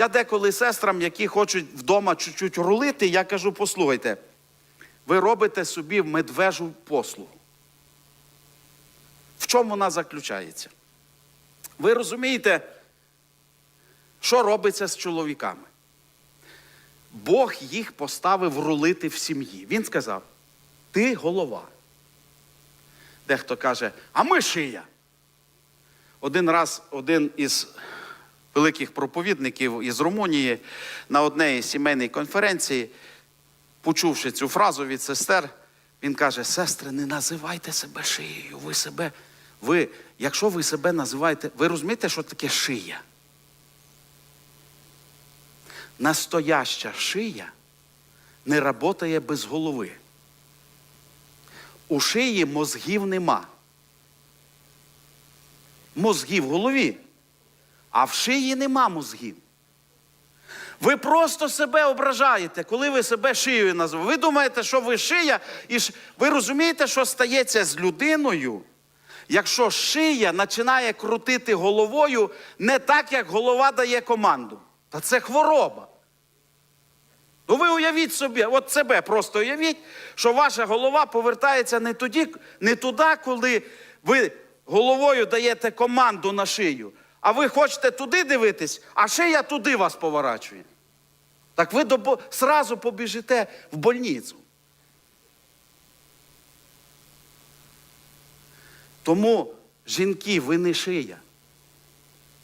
Я деколи сестрам, які хочуть вдома чуть-чуть рулити, я кажу: послухайте, ви робите собі медвежу послугу. В чому вона заключається? Ви розумієте, що робиться з чоловіками? Бог їх поставив рулити в сім'ї. Він сказав: ти голова. Дехто каже, а ми шия. Один раз один із великих проповідників із Румунії на одній сімейній конференції, почувши цю фразу від сестер, він каже: сестри, не називайте себе шиєю. Ви себе, ви, якщо ви себе називаєте, ви розумієте, що таке шия? Настояща шия не працює без голови. У шиї мозгів нема. Мозги в голові, а в шиї нема мозгів. Ви просто себе ображаєте, коли ви себе шиєю називаєте. Ви думаєте, що ви шия, і ш... ви розумієте, що стається з людиною, якщо шия починає крутити головою не так, як голова дає команду. Та це хвороба. Ну ви уявіть собі, от себе просто уявіть, що ваша голова повертається не, тоді, не туди, коли ви головою даєте команду на шию, а ви хочете туди дивитись, а шия туди вас поворачує. Так ви до, сразу побіжите в больницю. Тому, жінки, ви не шия.